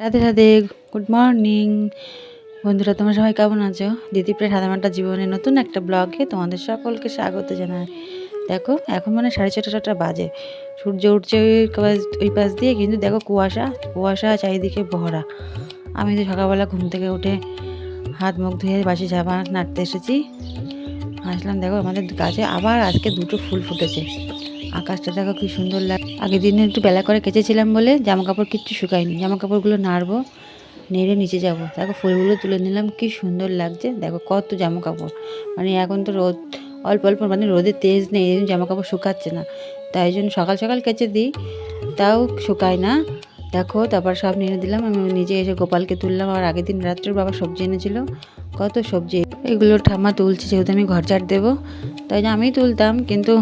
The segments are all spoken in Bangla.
রাধে রাধে গুড মর্নিং বন্ধুরা, তোমরা সবাই কেমন আছো? দিদিপ্রের সাধারণটা জীবনের নতুন একটা ব্লগে তোমাদের সকলকে স্বাগত জানায় দেখো, এখন মানে সাড়ে ছটা ছটা বাজে। সূর্য উঠছে ওই পাশ দিয়ে, কিন্তু দেখো কুয়াশা কুয়াশা চারিদিকে ভরা। আমি তো সকালবেলা ঘুম থেকে উঠে হাত মুখ ধুয়ে বাসি জামা নাড়তে এসেছি। আসলাম, দেখো আমাদের গাছে আবার আজকে দুটো ফুল ফুটেছে। আকাশটা দেখো কি সুন্দর লাগ আগের দিনে একটু বেলা করে কেচেছিলাম বলে জামা কাপড় কিচ্ছু শুকায়নি। জামা কাপড়গুলো নাড়বো, নেড়ে নিচে যাব। দেখো ফুলগুলো তুলে নিলাম, কি সুন্দর লাগছে। দেখো কত জামা কাপড় মানে এখন তো রোদ, অল্প অল্প মানে রোদের তেজ নেই, এই জামা কাপড় শুকাচ্ছে না। তাই জন্য সকাল সকাল কেচে দিই, তাও শুকায় না। দেখো, তারপর সব নেড়ে দিলাম। আমি নিজে এসে গোপালকে তুললাম। আর আগের দিন রাত্রে বাবা সবজি এনেছিল। কত সবজি। এগুলো ঠাম্মা তুলছে, যেহেতু আমি ঘর ঝাড় দেবো, তাই জন্য আমি তুলতাম, কিন্তু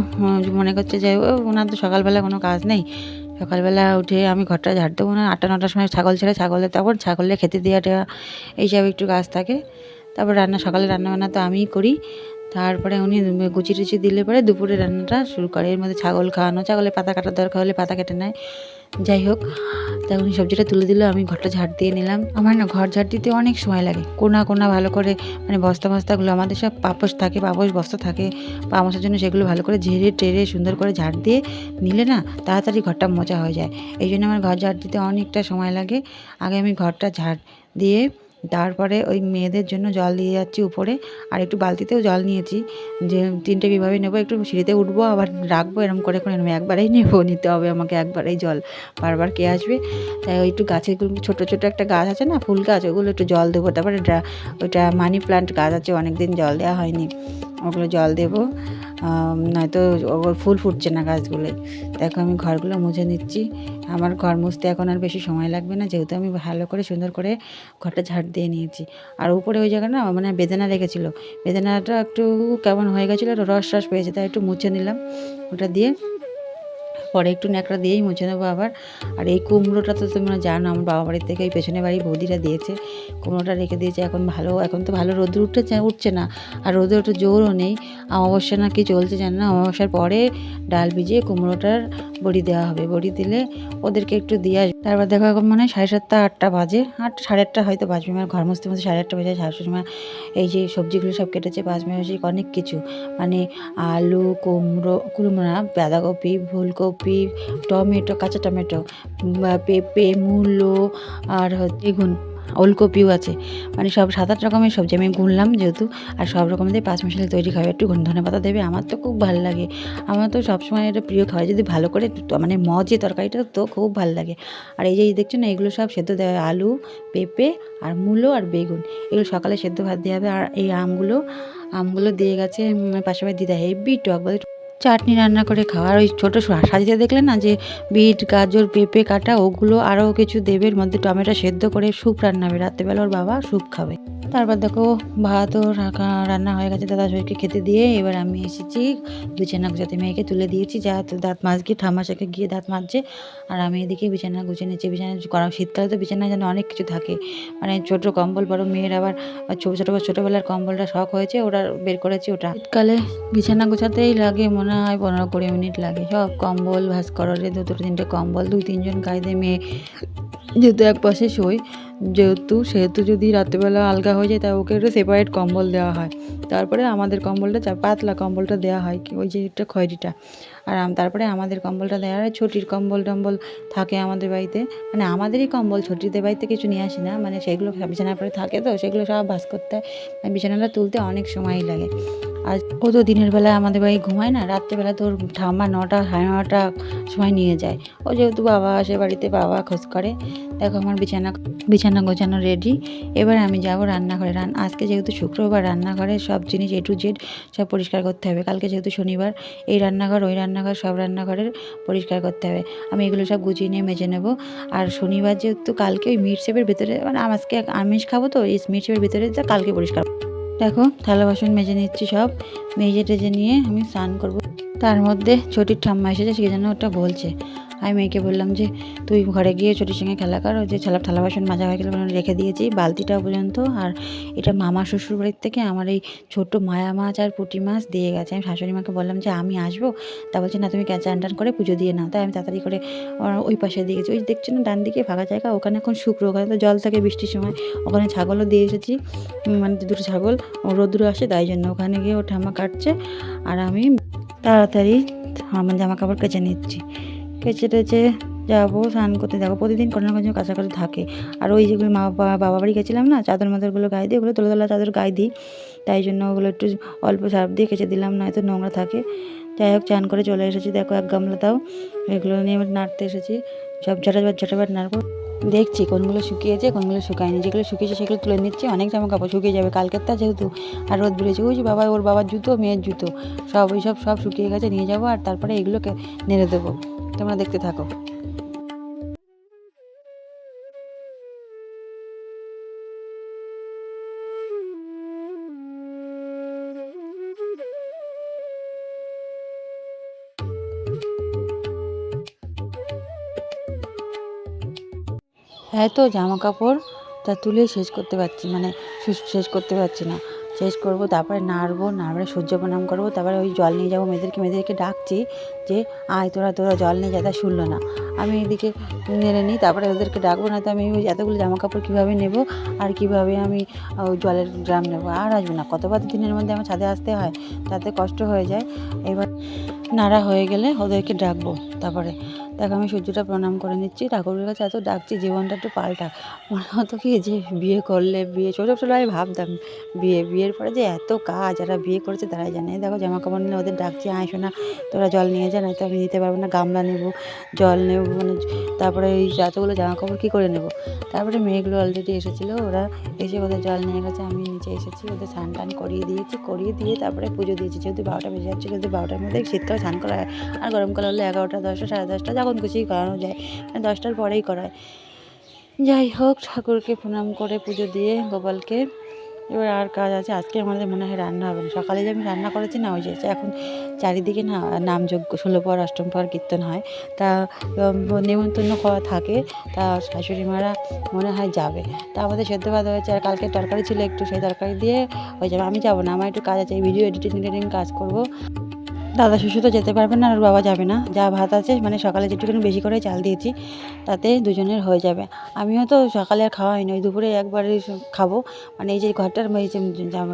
মনে করছে যে ওনার তো সকালবেলা কোনো কাজ নেই। সকালবেলা উঠে আমি ঘরটা ঝাড় দেবো, না, আটটা, নটার সময় ছাগল ছেড়ে ছাগলে তারপর ছাগলে খেতে দেওয়া টেওয়া এইসব একটু কাজ থাকে। তারপর রান্না, সকালে রান্নাবান্না তো আমিই করি। তারপরে উনি গুচি টুচি দিলে পরে দুপুরে রান্নাটা শুরু করে। এর মধ্যে ছাগল খাওয়ানো ছাগলের পাতা কাটার দরকার হলে পাতা কেটে নেয়। যাই হোক তাই উনি সবজিটা তুলে দিল, আমি ঘরটা ঝাড় দিয়ে নিলাম। আমার না ঘর ঝাড় দিতে অনেক সময় লাগে। কোনা কোনা ভালো করে মানে বস্তা বস্তাগুলো, আমাদের সব পাপোশ থাকে, পাপোশ বস্তা থাকে। পামোশের জন্য সেগুলো ভালো করে ঝেড়ে টেরে সুন্দর করে ঝাড় দিয়ে নিলে না তাড়াতাড়ি ঘরটা মোচা হয়ে যায়। এই জন্য আমার ঘর ঝাড় দিতে অনেকটা সময় লাগে। আগে আমি ঘরটা ঝাড় দিয়ে তারপরে ওই মেয়েদের জন্য জল দিয়ে যাচ্ছি উপরে, আর একটু বালতিতেও জল নিয়েছি। যে তিনটে বিভাবে নেব, একটু সিঁড়িতে উঠবো, আবার রাখব এরকম করে করে নেব। একবারেই নেব, নিতে হবে আমাকে একবারেই জল। বারবার কে আসবে? তাই ওই একটু গাছের ছোটো ছোটো একটা গাছ আছে না, ফুল গাছ, ওগুলো একটু জল দেবো। তারপরে ওইটা মানি প্লান্ট গাছ আছে অনেক দিন জল দেওয়া হয়নি। ওগুলো জল দেবো। নয়তো ওগুলো ফুল ফুটছে না গাছগুলোয়। দেখো আমি ঘরগুলো মুছে নিচ্ছি। আমার ঘর মুছতে এখন আর বেশি সময় লাগবে না। যেহেতু আমি ভালো করে সুন্দর করে ঘরটা ঝাড় দিয়ে নিয়েছি। আর উপরে ওই জায়গাটা না মানে বেদানা রেখেছিলো বেদানাটা একটু কেমন হয়ে গেছিল রস রস পেয়েছে, তাই একটু মুছে নিলাম। ওটা দিয়ে পরে একটু ন্যাকড়া দিয়েই মুছে নেব আবার। আর এই কুমড়োটা তো তোমরা জানো, আমার বাবা বাড়ির থেকে এই পেছনে বাড়ি বৌদিরা দিয়েছে। কুমড়োটা রেখে দিয়েছে, এখন ভালো, এখন তো ভালো রোদ উঠতে উঠছে না। আর রোদের একটু জোরও নেই। অমাবস্যা না কি চলছে, জানো না। অমাবস্যার পরে ডাল ভিজিয়ে কুমড়োটার বড়ি দেওয়া হবে। বড়ি দিলে ওদেরকে একটু দিয়ে আসবে তারপর দেখো এখন মানে সাড়ে সাতটা, আটটা বাজে। আটটা সাড়ে আটটা হয়তো বাজবে। আমার ঘর মুছতে মুছতে সাড়ে আটটা বাজে, শাশুড়ি মা এই যে সবজিগুলো সব কেটেছে, পাঁচ মিনিট অনেক কিছু। মানে আলু, কুমড়ো, কুমড়া, বাঁধাকপি, ফুলকপি টমেটো, কাঁচা টমেটো পেঁপে, মূলো আর হচ্ছে বেগুন ওলকপিও আছে। মানে সব সাত আট রকমের সবজি আমি গুনলাম যেহেতু, আর সব রকম দিয়ে পাঁচ মশলা তৈরি খাবে। একটু ধনে পাতা দেবে, আমার তো খুব ভালো লাগে। আমার তো সবসময় এটা প্রিয় খাবার যদি ভালো করে মানে মজে তরকারিটা তো খুব ভালো লাগে। আর এই যে দেখছ না, এগুলো সব সেদ্ধ দেওয়া। আলু, পেঁপে আর মূলো আর বেগুন। এগুলো সকালে সেদ্ধ ভাত দেওয়া হবে। আর এই আমগুলো আমগুলো দিয়ে গেছে পাশাপাশি দিদা। হেভি টক। বলে চাটনি রান্না করে খাওয়া আর ওই ছোটো সাজিতে দেখলে না যে বিট, গাজর, পেঁপে, কাটা, ওগুলো আরও কিছু দেবে এর মধ্যে টমেটো সেদ্ধ করে স্যুপ রান্না হবে। রাত্রেবেলা ওর বাবা স্যুপ খাবে। তারপর দেখো ভাতও রান্না হয়ে গেছে দাদা শরীরকে খেতে দিয়ে। এবার আমি এসেছি বিছানা গুছাতে। মেয়েকে তুলে দিয়েছি, যা দাঁত মাজকে ঠামাশাকে গিয়ে দাঁত মাজছে। আর আমি এদিকে বিছানা গুছিয়ে নিচ্ছি। বিছানা গরম শীতকালে তো বিছানায় যেন অনেক কিছু থাকে। মানে ছোটো কম্বল, বড় মেয়ের আবার ছোটো ছোটো ছোটোবেলার কম্বলটা শখ হয়েছে, ওটা বের করেছি ওটা। শীতকালে বিছানা গোছাতেই লাগে মনে হয় পনেরো কুড়ি মিনিট লাগে। সব কম্বল ভাস করলে দুটো তিনটে কম্বল, দুই তিনজন গায়ে দিয়ে মেয়ে। যেহেতু এক পাশে শোয়, যেহেতু, সেহেতু যদি রাত্রেবেলা আলগা হয়ে যায় তাই ওকে একটু সেপারেট কম্বল দেওয়া হয়। তারপরে আমাদের কম্বলটা পাতলা কম্বলটা দেওয়া হয় ওই যে একটা খয়েরিটা। আর তারপরে আমাদের কম্বলটা দেওয়া হয়, ছুটির কম্বল টম্বল থাকে আমাদের বাড়িতে। মানে আমাদেরই কম্বল ছুটিদের বাড়িতে কিছু নিয়ে আসি না মানে সেগুলো বিছানার পরে থাকে তো, সেগুলো সব ভাস করতে হয় বিছানাটা তুলতে অনেক সময়ই লাগে। আর ও তো দিনের বেলায় আমাদের বাড়ি ঘুমায় না, রাত্রেবেলা তোর ঠাম্মা নটা, সাড়ে নটা সময় নিয়ে যায়। ও যেহেতু বাবা আসে বাড়িতে, বাবা খোঁজ করে। দেখো আমার বিছানা বিছানা গোছানো রেডি এবার আমি যাব রান্নাঘরে। রান, আজকে যেহেতু শুক্রবার রান্নাঘরে সব জিনিস এ টু জেড সব পরিষ্কার করতে হবে। কালকে যেহেতু শনিবার, এই রান্নাঘর, ওই রান্নাঘর, সব রান্নাঘরের পরিষ্কার করতে হবে। আমি এগুলো সব গুছিয়ে নিয়ে মেজে নেব। আর শনিবার যেহেতু কালকে ওই মিট শেপের ভেতরে মানে আজকে আমিষ খাব তো, এই মিট শেপের ভেতরে কালকে পরিষ্কার দেখো, থালা বাসন মেজে নিচ্ছি সব। মেজে টেজে নিয়ে আমি স্নান করব। তার মধ্যে ছোটির ঠাম্মা এসেছে, সে জন্য ওটা বলছে। আমি মেয়েকে বললাম যে, তুই ঘরে গিয়ে ছোটির সঙ্গে খেলা কর যে ছালা, থালা বাসন মাজা হয়ে গেলে রেখে দিয়েছি বালতিটা পর্যন্ত। আর এটা মামা শ্বশুর বাড়ির থেকে আমার এই ছোট্ট মায়া মাছ আর পুঁটি মাছ দিয়ে গেছে। আমি শাশুড়ি মাকে বললাম যে, আমি আসব? তা বলছে, না, তুমি চান টান করে পুজো দিয়ে নাও। তাই আমি তাড়াতাড়ি করে ওই পাশে দিয়ে গেছি। ওই দেখছ না, ডান দিকে ফাঁকা জায়গা, ওখানে এখন শুকনো ওখানে তো জল থাকে বৃষ্টির সময়, ওখানে ছাগলও দিয়ে এসেছি। মানে দুটো ছাগল রোদ্র আসে, তাই জন্য ওখানে গিয়ে ও ঠাম্মা কাটছে। আর আমি তাড়াতাড়ি আমার জামা কাপড় কেচে নিচ্ছি। কেচে টেচে যাব, স্নান করতে যাব, প্রতিদিন কোনো না কোনো কাছাকাছি থাকে। আর ওই যেগুলো মা বাবা বাড়ি গেছিলাম না, চাদর মাদরগুলো গায়ে দিই ওগুলো তোলা তোলা চাদর গায়ে দিই। তাই জন্য ওগুলো একটু অল্প সার্ফ দিয়ে কেচে দিলাম, নয়তো নোংরা থাকে। যাই হোক, চান করে চলে এসেছি। দেখো এক গামলা তাও এগুলো নিয়ে নাড়তে এসেছি। সব ঝটাঝট ঝটাঝট নাড়বো। দেখছি কোনগুলো শুকিয়েছে, কোনগুলো শুকায়নি। যেগুলো শুকিয়েছে সেগুলো তুলে নিচ্ছি, অনেক জামা কাপড় শুকিয়ে যাবে। কালকের তা যেহেতু আর রোদ বেরিয়েছে, ওই যে বাবা, ওর বাবার জুতো, মেয়ের জুতো সব ওই সব সব শুকিয়ে গেছে, নিয়ে যাব আর তারপরে এগুলোকে নেড়ে দেবো। তোমরা দেখতে থাকো। এত জামা কাপড় তা তুলে শেষ করতে পারছি মানে শেষ করতে পারছি না। শেষ করব, তারপরে নাড়বো, নাড়বে সূর্য প্রণাম করব, তারপরে ওই জল নিয়ে যাব, মেয়েদেরকে মেয়েদেরকে ডাকছি যে আয় তোরা তোরা জল নিয়ে যা, তা শুনলো না। আমি এদিকে নেড়ে নিই, তারপরে ওদেরকে ডাকবো না তো আমি ওই এতগুলো জামা কাপড় কীভাবে নেব আর কীভাবে আমি ওই জলের ড্রাম নেব, আর আসবে না। কতবার দিনের মধ্যে আমার ছাদে আসতে হয়, তাতে কষ্ট হয়ে যায়। এবার নাড়া হয়ে গেলে ওদেরকে ডাকবো, তারপরে দেখো, আমি সূর্যটা প্রণাম করে নিচ্ছি। ঠাকুরের কাছে এত ডাকছি, জীবনটা একটু পাল্টা। মনে হতো কি যে বিয়ে করলে বিয়ে, ছোটো আমি ভাবতাম, বিয়ে, বিয়ের পরে যে এত কাজ, যারা বিয়ে করেছে তারাই জানে। দেখো জামা কাপড় নিলে ওদের ডাকছি, আয় শোনা তোরা জল নিয়ে যা নয়তো আমি নিতে পারব না, গামলা নেব, জল নেব মানে তারপরে এই এতগুলো জামা কাপড় কী করে নেব? তারপরে মেয়েগুলো অলরেডি এসেছিল, ওরা এসে ওদের জল নিয়ে গেছে, আমি নিচে এসেছি, ওদের স্নান টান করিয়ে দিয়েছি, করিয়ে দিয়ে তারপরে পুজো দিয়েছি। যেহেতু বারোটা বেজে যাচ্ছে, যেহেতু বারোটার মধ্যে শীতকালে স্নান করা আর গরমকাল হলে এগারোটা, দশটা, সাড়ে দশটা যখন খুশি করানো যায়। মানে দশটার পরেই করায়। যাই হোক, ঠাকুরকে প্রণাম করে পুজো দিয়ে গোপালকে। এবার আর কাজ আছে। আজকে আমাদের মনে হয় রান্না হবে না। সকালে যে আমি রান্না করেছি না, ওই যে এখন চারিদিকে না নামযজ্ঞ, ষোলো পর অষ্টম পর কীর্তন হয়। তা নেমন্তন্ন করা থাকে। তা, শাশুড়ি মারা মনে হয় যাবে। তা, আমাদের সেদ্ধ ভাত হয়েছে আর কালকে তরকারি ছিল একটু, সেই তরকারি দিয়ে হয়ে যাবে। আমি যাব না, আমার একটু কাজ আছে। ভিডিও এডিটিং এডিটিং কাজ করব। দাদা শ্বশুর তো যেতে পারবে না আর বাবা যাবে না। যা ভাত আছে মানে সকালে যেটুকুনি বেশি করে চাল দিয়েছি, তাতে দুজনের হয়ে যাবে। আমিও তো সকালে আর খাওয়া হয়নি, ওই দুপুরে একবারে খাব। মানে এই যে ঘরটার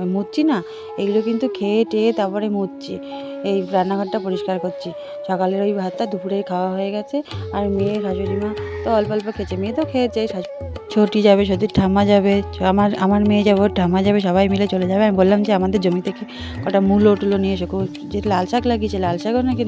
মুছছি না, এগুলো কিন্তু খেয়ে টেয়ে তারপরে মুছছি এই রান্নাঘরটা পরিষ্কার করছি। সকালের ওই ভাতটা দুপুরে খাওয়া হয়ে গেছে। আর মেয়ে শাশুড়ি মা তো অল্প অল্প খেয়েছে, মেয়ে তো খেয়েছে, শাশু- ছোটি যাবে, সতীর ঠাম্মা যাবে আমার আমার মেয়ে যাবে ঠাম্মা যাবে, সবাই মিলে চলে যাবে। আমি বললাম যে আমাদের জমি থেকে কটা মূলো টুলো নিয়ে এসো। যে লাল শাক লাগিয়েছে, লাল শাকও নাকি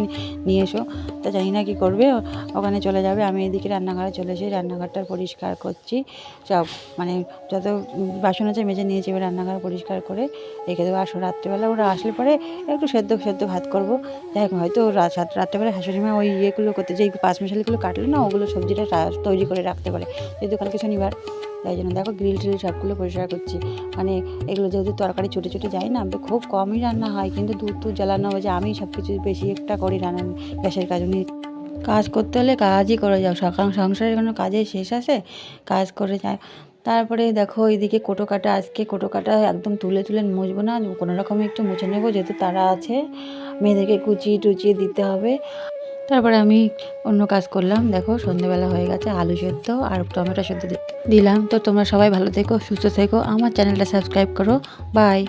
নিয়ে এসো। তা জানি না কী করবে ওখানে চলে যাবে। আমি এদিকে রান্নাঘরে চলে এসে রান্নাঘরটা পরিষ্কার করছি। সব মানে যত বাসন আছে মেজে নিয়েছি, এবার রান্নাঘর পরিষ্কার করে রেখে দেবো। আসো রাত্রেবেলা, ওরা আসলে পরে একটু সেদ্ধ সেদ্ধ ভাত করব। যাই হোক হয়তো রাত রাত- রাত্রেবেলা শাশুড়ি মা ওই ইয়েগুলো করতে যে পাঁচ মশালিগুলো কাটলো না, ওগুলো সবজিটা তৈরি করে রাখতে পারে। যেহেতু কালকে শনিবার তাই জন্য দেখো গ্রিল ট্রিল সবগুলো পরিষ্কার করছি। মানে এগুলো যেহেতু তরকারি ছুটে ছুটে যায় না খুব কমই রান্না হয়। কিন্তু দুধ টুধ জ্বালানো যে আমি সব কিছু বেশি একটা করি রান্না গ্যাসের কাজ উনি কাজ করতে হলে কাজই করে যাও। সকাল সংসারের কোনো কাজের শেষ আছে? কাজ করে যায়। তারপরে দেখো এইদিকে কোটো কাটা, আজকে কোটো কাটা একদম তুলে তুলে মুছবো না। কোনো রকমে একটু মুছে নেব, যেহেতু তারা আছে। মেয়েদেরকে কুচিয়ে টুচিয়ে দিতে হবে। তারপরে আমি অন্য কাজ করলাম। দেখো, সন্ধেবেলা হয়ে গেছে, আলু সেদ্ধ আর টমেটো সেদ্ধ দিলাম। তো তোমরা সবাই ভালো থেকো, সুস্থ থেকো। আমার চ্যানেলটা সাবস্ক্রাইব করো। বাই।